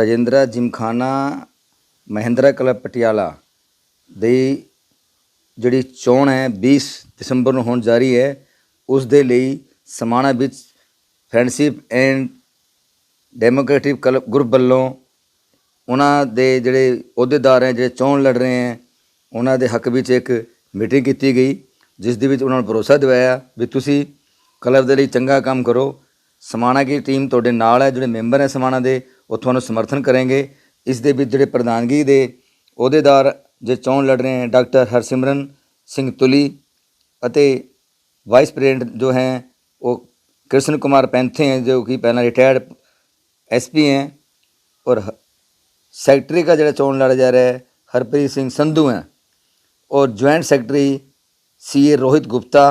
Rajindra Gymkhana, Mahindra club Patiala ਦੀ ਜਿਹੜੀ ਚੋਣ ਹੈ 20 ਦਸੰਬਰ ਨੂੰ ਹੋਣ ਜਾ ਰਹੀ ਹੈ, ਉਸ ਦੇ ਲਈ ਸਮਾਣਾ ਵਿੱਚ friendship and democratic club group ਵੱਲੋਂ ਉਹਨਾਂ ਦੇ ਜਿਹੜੇ ਅਹੁਦੇਦਾਰ ਹੈ, ਜਿਹੜੇ ਚੋਣ ਲੜ ਰਹੇ ਹੈ, ਉਹਨਾਂ ਦੇ ਹੱਕ ਵਿੱਚ ਇੱਕ ਮੀਟਿੰਗ ਕੀਤੀ ਗਈ, ਜਿਸ ਦੇ ਵਿੱਚ ਉਹਨਾਂ ਨੂੰ ਭਰੋਸਾ ਦਿਵਾਇਆ ਵੀ ਤੁਸੀਂ ਕਲੱਬ ਦੇ ਲਈ ਚੰਗਾ ਕੰਮ ਕਰੋ। ਸਮਾਣਾ ਦੀ ਟੀਮ ਤੁਹਾਡੇ ਨਾਲ ਹੈ, ਜਿਹੜੇ ਮੈਂਬਰ ਹੈ ਸਮਾਣਾ ਦੇ ਉਹ ਤੁਹਾਨੂੰ ਸਮਰਥਨ ਕਰਨਗੇ ਇਸ ਦੇ ਵਿੱਚ ਜਿਹੜੇ ਪ੍ਰਧਾਨਗੀ ਦੇ ਅਹੁਦੇਦਾਰ ਜੇ ਚੋਣ ਲੜ ਰਹੇ ਹਨ ਡਾਕਟਰ ਹਰਸਿਮਰਨ ਸਿੰਘ ਤੁਲੀ ਅਤੇ ਵਾਈਸ ਪ੍ਰੈਜ਼ੀਡੈਂਟ ਜੋ ਹੈ ਉਹ कृष्ण कुमार पैंथे हैं जो कि पहला रिटायर्ड एसपी हैं और सेक्रेटरी का जरा चोन लड़ा जा रहा है हरप्रीत सिंह संधू हैं और joint secretary C A Rohit Gupta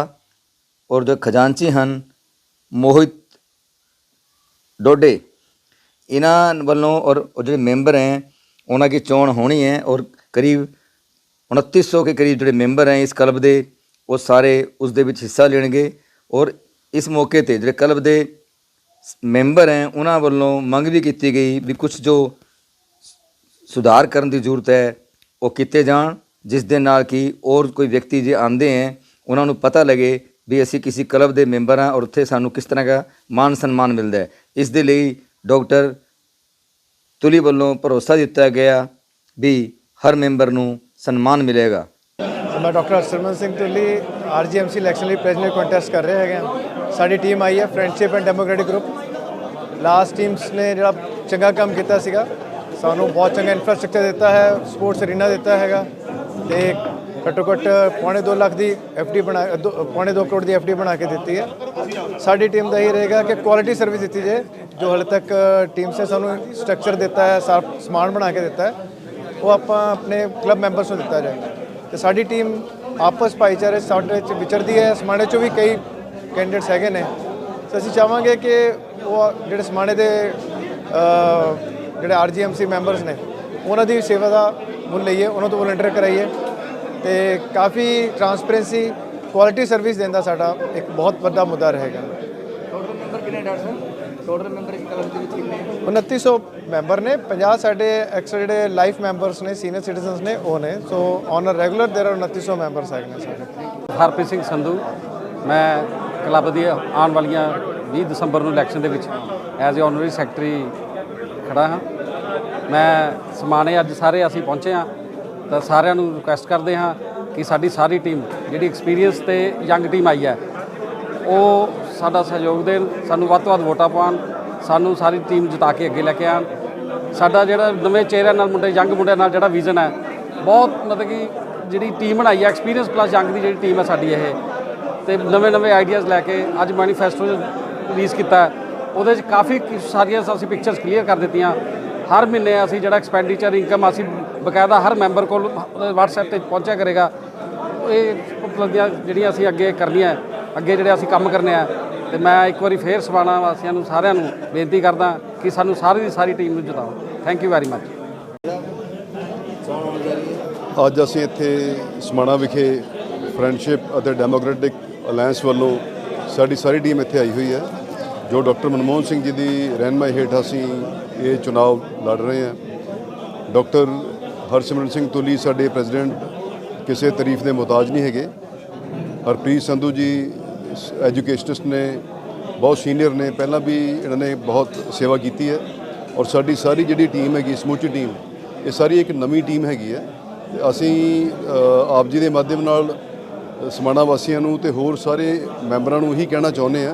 और जो खजांची हैं मोहित डोडे ਇਹਨਾਂ ਵੱਲੋਂ ਔਰ ਉਹ ਜਿਹੜੇ ਮੈਂਬਰ ਹੈ, ਉਹਨਾਂ ਦੀ ਚੋਣ ਹੋਣੀ ਹੈ ਔਰ ਕਰੀਬ 2900 ਕੇ ਕਰੀਬ ਜਿਹੜੇ ਮੈਂਬਰ ਹੈ ਇਸ ਕਲਬ ਦੇ, ਉਹ ਸਾਰੇ ਉਸ ਦੇ ਵਿੱਚ ਹਿੱਸਾ ਲੈਣਗੇ ਔਰ ਇਸ ਮੌਕੇ ਤੇ ਜਿਹੜੇ ਕਲਬ ਦੇ ਮੈਂਬਰ ਹੈ, ਉਹਨਾਂ ਵੱਲੋਂ ਮੰਗ ਵੀ ਕੀਤੀ ਗਈ ਵੀ ਕੁਝ ਜੋ ਸੁਧਾਰ ਕਰਨ ਦੀ ਜ਼ਰੂਰਤ ਹੈ, ਉਹ ਕੀਤੇ ਜਾਣ, ਜਿਸ ਦੇ ਨਾਲ ਕਿ ਔਰ ਕੋਈ ਵਿਅਕਤੀ ਜੇ ਆਉਂਦੇ ਹੈ, ਉਹਨਾਂ ਨੂੰ ਪਤਾ ਲੱਗੇ ਵੀ ਅਸੀਂ ਕਿਸੇ ਕਲਬ ਦੇ ਮੈਂਬਰ ਹਾਂ ਔਰ ਉੱਥੇ ਸਾਨੂੰ ਕਿਸ ਤਰ੍ਹਾਂ ਦਾ ਮਾਨ ਸਨਮਾਨ ਮਿਲਦਾ ਹੈ। ਇਸ ਦੇ ਲਈ ਡਾਕਟਰ ਤੁਲੀ ਵੱਲੋਂ ਭਰੋਸਾ ਦਿੱਤਾ ਗਿਆ ਵੀ ਹਰ ਮੈਂਬਰ ਨੂੰ ਸਨਮਾਨ ਮਿਲੇਗਾ। ਮੈਂ doctor Harsimran Singh Tulli RGMC election ਲਈ ਪ੍ਰੈਜ਼ੀਡੈਂਟ ਕੰਟੈਸਟ ਕਰ ਰਹੇ ਹੈਗੇ। ਹਾਂ। ਸਾਡੀ ਟੀਮ ਆਈ ਹੈ friendship and democratic group last teams ਨੇ ਜਿਹੜਾ ਚੰਗਾ ਕੰਮ ਕੀਤਾ ਸੀਗਾ, ਸਾਨੂੰ ਬਹੁਤ ਚੰਗਾ ਇਨਫਰਾਸਟ੍ਰਕਚਰ ਦਿੱਤਾ ਹੈ ਸਪੋਰਟਸ ਅਰੀਨਾ ਦਿੱਤਾ ਹੈਗਾ ਤੇ ਘੱਟੋ ਘੱਟ ਪੌਣੇ 2 ਲੱਖ ਦੀ ਐਫਡੀ ਬਣਾ, ਦੋ- ਪੌਣੇ 2 ਕਰੋੜ ਦੀ ਐਫਡੀ ਬਣਾ ਕੇ ਦਿੱਤੀ ਹੈ। ਸਾਡੀ ਟੀਮ ਦਾ ਇਹ ਰਹੇਗਾ ਕਿ ਕੁਆਲਿਟੀ ਸਰਵਿਸ ਦਿੱਤੀ ਜਾਏ। ਜੋ ਹਾਲੇ ਤੱਕ ਟੀਮ ਸੇ ਸਾਨੂੰ ਸਟਰਕਚਰ ਦਿੱਤਾ ਹੈ ਸਾਫ਼ ਸਮਾਨ ਬਣਾ ਕੇ ਦਿੱਤਾ ਹੈ ਉਹ ਆਪਾਂ ਆਪਣੇ ਕਲੱਬ ਮੈਂਬਰਸ ਨੂੰ ਦਿੱਤਾ ਜਾਏ ਤੇ ਸਾਡੀ ਟੀਮ ਆਪਸ ਭਾਈਚਾਰੇ ਸਾਡੇ 'ਚ ਵਿਚਰਦੀ ਹੈ ਸਮਾਣੇ ਚੋਂ ਵੀ ਕਈ ਕੈਂਡੀਡੇਟਸ ਹੈਗੇ ਨੇ। ਤੇ ਅਸੀਂ ਚਾਹਾਂਗੇ ਕਿ ਉਹ ਜਿਹੜੇ ਸਮਾਣੇ ਦੇ ਅ, ਜਿਹੜੇ ਆਰਜੀਐਮਸੀ ਮੈਂਬਰਸ ਨੇ ਉਹਨਾਂ ਦੀ ਸੇਵਾ ਦਾ ਮੁੱਲ ਲਈਏ ਉਹਨਾਂ ਤੋਂ ਵਲੰਟੀਅਰ ਕਰਾਈਏ। ਤੇ ਕਾਫੀ ਟਰਾਂਸਪੇਰੈਂਸੀ ਕੁਆਲਿਟੀ ਸਰਵਿਸ ਦੇਣ ਦਾ ਸਾਡਾ ਇੱਕ ਬਹੁਤ ਵੱਡਾ ਮੁੱਦਾ ਰਹੇਗਾ। ਟੋਟਲ ਮੈਂਬਰ ਕਿੰਨੇ ਡਾਕਟਰ ਸਾਹਿਬ? ਟੋਟਲ ਮੈਂਬਰ ਇਸ ਕਲੱਬ ਦੇ ਵਿੱਚ ਕਿੰਨੇ 2900 ਮੈਂਬਰ ਨੇ 50 ਸਾਡੇ ਐਕਸਟਰਾ ਜਿਹੜੇ ਲਾਈਫ ਮੈਂਬਰਸ ਨੇ ਸੀਨੀਅਰ ਸਿਟੀਜ਼ਨਸ ਨੇ ਉਹ ਨੇ। So on a regular there are 2900 members ਹੈਗੇ ਨੇ ਸਾਡੇ। ਹਰਪ੍ਰੀਤ ਸਿੰਘ ਸੰਧੂ ਮੈਂ ਕਲੱਬ ਦੀ ਆਉਣ ਵਾਲੀਆਂ 20 ਦਸੰਬਰ ਨੂੰ ਇਲੈਕਸ਼ਨ ਦੇ ਵਿੱਚ ਐਜ਼ ਅ ਆਨਰਰੀ ਸੈਕਟਰੀ ਖੜਾ ਹਾਂ। ਮੈਂ ਸਮਾਣੇ ਅੱਜ ਸਾਰੇ ਅਸੀਂ ਪਹੁੰਚੇ ਹਾਂ ਤਾਂ ਸਾਰਿਆਂ ਨੂੰ ਰਿਕੁਐਸਟ ਕਰਦੇ ਹਾਂ ਕਿ ਸਾਡੀ ਸਾਰੀ ਟੀਮ ਜਿਹੜੀ ਐਕਸਪੀਰੀਅੰਸ ਤੇ ਯੰਗ ਟੀਮ ਆਈ ਹੈ ਉਹ ਸਾਡਾ ਸਹਿਯੋਗ ਦੇਣ, ਸਾਨੂੰ ਵੱਧ ਤੋਂ ਵੱਧ ਵੋਟਾਂ ਪਾਉਣ, ਸਾਨੂੰ ਸਾਰੀ ਟੀਮ ਜਿਤਾ ਕੇ ਅੱਗੇ ਲੈ ਕੇ ਆਉਣ। ਸਾਡਾ ਜਿਹੜਾ ਨਵੇਂ ਚਿਹਰਿਆਂ ਨਾਲ ਮੁੰਡੇ ਯੰਗ ਮੁੰਡਿਆਂ ਨਾਲ ਜਿਹੜਾ ਵਿਜ਼ਨ ਹੈ, ਬਹੁਤ ਮਤਲਬ ਕਿ ਜਿਹੜੀ ਟੀਮ ਬਣਾਈ ਹੈ ਐਕਸਪੀਰੀਅੰਸ ਪਲੱਸ ਯੰਗ ਦੀ ਜਿਹੜੀ ਟੀਮ ਹੈ ਸਾਡੀ ਇਹ। ਤੇ ਨਵੇਂ ਨਵੇਂ ਆਈਡੀਆਜ਼ ਲੈ ਕੇ ਅੱਜ ਮੈਨੀਫੈਸਟੋ ਰਿਲੀਜ਼ ਕੀਤਾ ਉਹਦੇ 'ਚ ਕਾਫੀ ਸਾਰੀਆਂ ਅਸੀਂ ਪਿਕਚਰਸ ਕਲੀਅਰ ਕਰ ਦਿੱਤੀਆਂ। ਹਰ ਮਹੀਨੇ ਅਸੀਂ ਜਿਹੜਾ ਐਕਸਪੈਂਡੀਚਰ ਇਨਕਮ ਅਸੀਂ ਬਕਾਇਦਾ ਹਰ ਮੈਂਬਰ ਕੋਲ WhatsApp ਤੇ ਪਹੁੰਚਿਆ ਕਰੇਗਾ। ਇਹ ਉਪਲਬਧੀਆਂ ਜਿਹੜੀਆਂ ਅਸੀਂ ਅੱਗੇ ਕਰਨੀਆਂ ਅੱਗੇ ਜਿਹੜੇ ਅਸੀਂ ਕੰਮ ਕਰਨੇ ਆ ਤੇ ਮੈਂ ਇੱਕ ਵਾਰੀ ਫੇਰ ਸਮਾਣਾ ਵਾਸੀਆਂ ਨੂੰ, ਸਾਰਿਆਂ ਨੂੰ ਬੇਨਤੀ ਕਰਦਾ ਕਿ ਸਾਨੂੰ ਸਾਰੀ ਦੀ ਸਾਰੀ ਟੀਮ ਨੂੰ ਜਿਤਾਓ। ਥੈਂਕ ਯੂ ਵੈਰੀ ਮੱਚ ਅੱਜ ਅਸੀਂ ਇੱਥੇ ਸਮਾਣਾ ਵਿਖੇ ਫਰੈਂਡਸ਼ਿਪ ਅਤੇ ਡੈਮੋਕ੍ਰੈਟਿਕ ਅਲਾਈਅੰਸ ਵੱਲੋਂ ਸਾਡੀ ਸਾਰੀ ਟੀਮ ਇੱਥੇ ਆਈ ਹੋਈ ਹੈ, ਜੋ ਡਾਕਟਰ ਮਨਮੋਹਨ ਸਿੰਘ ਜੀ ਦੀ ਰਹਿਨਮਾਈ ਹੇਠ ਅਸੀਂ ਇਹ ਚੁਣਾਵ ਲੜ ਰਹੇ ਹਾਂ। ਡਾਕਟਰ ਹਰਸਿਮਰਨ ਸਿੰਘ ਤੁਲੀ ਸਾਡੇ ਪ੍ਰੈਜ਼ੀਡੈਂਟ, ਕਿਸੇ ਤਾਰੀਫ ਦੇ ਮੁਤਾਜ ਨਹੀਂ ਹੈਗੇ। ਹਰਪ੍ਰੀਤ ਸੰਧੂ ਜੀ ਐਜੂਕੇਸ਼ਨਿਸਟ ਨੇ, ਬਹੁਤ ਸੀਨੀਅਰ ਨੇ, ਪਹਿਲਾਂ ਵੀ ਇਹਨਾਂ ਨੇ ਬਹੁਤ ਸੇਵਾ ਕੀਤੀ ਹੈ ਔਰ ਸਾਡੀ ਸਾਰੀ ਜਿਹੜੀ ਟੀਮ ਹੈਗੀ, ਸਮੁੱਚੀ ਟੀਮ ਇਹ ਸਾਰੀ ਇੱਕ ਨਵੀਂ ਟੀਮ ਹੈਗੀ ਹੈ। ਤੇ ਅਸੀਂ ਆਪ ਜੀ ਦੇ ਮਾਧਿਅਮ ਨਾਲ ਸਮਾਣਾ ਵਾਸੀਆਂ ਨੂੰ ਤੇ ਹੋਰ ਸਾਰੇ ਮੈਂਬਰਾਂ ਨੂੰ ਇਹੀ ਕਹਿਣਾ ਚਾਹੁੰਦੇ ਆ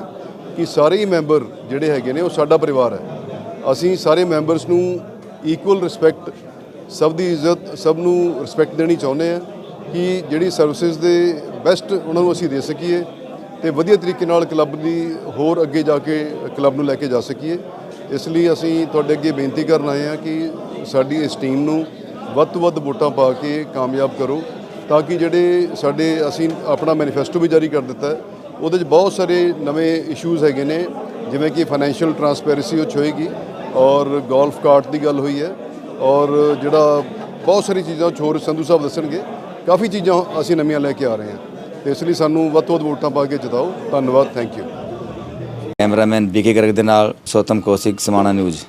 ਕਿ ਸਾਰੇ ਹੀ ਮੈਂਬਰ ਜਿਹੜੇ ਹੈਗੇ ਨੇ, ਉਹ ਸਾਡਾ ਪਰਿਵਾਰ ਹੈ। ਅਸੀਂ ਸਾਰੇ ਮੈਂਬਰਸ ਨੂੰ ਇਕੁਅਲ ਰਿਸਪੈਕਟ ਸਭ ਦੀ ਇੱਜ਼ਤ, ਸਭ ਨੂੰ ਰਿਸਪੈਕਟ ਦੇਣੀ ਚਾਹੁੰਦੇ ਆ ਕਿ ਜਿਹੜੀ ਸਰਵਿਸਿਜ਼ ਦੇ ਬੈਸਟ ਉਹਨਾਂ ਨੂੰ ਅਸੀਂ ਦੇ ਸਕੀਏ। ਤੇ ਵਧੀਆ ਤਰੀਕੇ ਨਾਲ ਕਲੱਬ ਦੀ ਹੋਰ ਅੱਗੇ ਜਾ ਕੇ ਕਲੱਬ ਨੂੰ ਲੈ ਕੇ ਜਾ ਸਕੀਏ। ਇਸ ਲਈ ਅਸੀਂ ਤੁਹਾਡੇ ਅੱਗੇ ਬੇਨਤੀ ਕਰਨ ਆਏ ਹਾਂ ਕਿ ਸਾਡੀ ਇਸ ਟੀਮ ਨੂੰ ਵੱਧ ਤੋਂ ਵੱਧ ਵੋਟਾਂ ਪਾ ਕੇ ਕਾਮਯਾਬ ਕਰੋ ਤਾਂ ਕਿ ਜਿਹੜੇ ਸਾਡੇ ਅਸੀਂ ਆਪਣਾ ਮੈਨੀਫੈਸਟੋ ਵੀ ਜਾਰੀ ਕਰ ਦਿੱਤਾ ਹੈ, ਉਹਦੇ 'ਚ ਬਹੁਤ ਸਾਰੇ ਨਵੇਂ ਇਸ਼ੂਜ਼ ਹੈਗੇ ਨੇ, ਜਿਵੇਂ ਕਿ ਫਾਈਨੈਂਸ਼ੀਅਲ ਟਰਾਂਸਪੇਰੈਂਸੀ ਉਹ 'ਚ ਹੋਏਗੀ ਔਰ ਗੋਲਫ ਕਾਰਟ ਦੀ ਗੱਲ ਹੋਈ ਹੈ ਔਰ ਜਿਹੜਾ ਬਹੁਤ ਸਾਰੀ ਚੀਜ਼ਾਂ ਛੋਰ ਸੰਧੂ ਸਾਹਿਬ ਦੱਸਣਗੇ, ਕਾਫੀ ਚੀਜ਼ਾਂ ਅਸੀਂ ਨਵੀਆਂ ਲੈ ਕੇ ਆ ਰਹੇ ਹਾਂ। ਇਸ ਲਈ ਸਾਨੂੰ ਵੱਧ ਤੋਂ ਵੱਧ ਵੋਟਾਂ ਪਾ ਕੇ ਜਿਤਾਓ। ਧੰਨਵਾਦ thank you cameraman BK Garg ਦੇ ਨਾਲ ਸੋਤਮ ਕੋਸਿਕ, ਸਮਾਣਾ ਨਿਊਜ਼।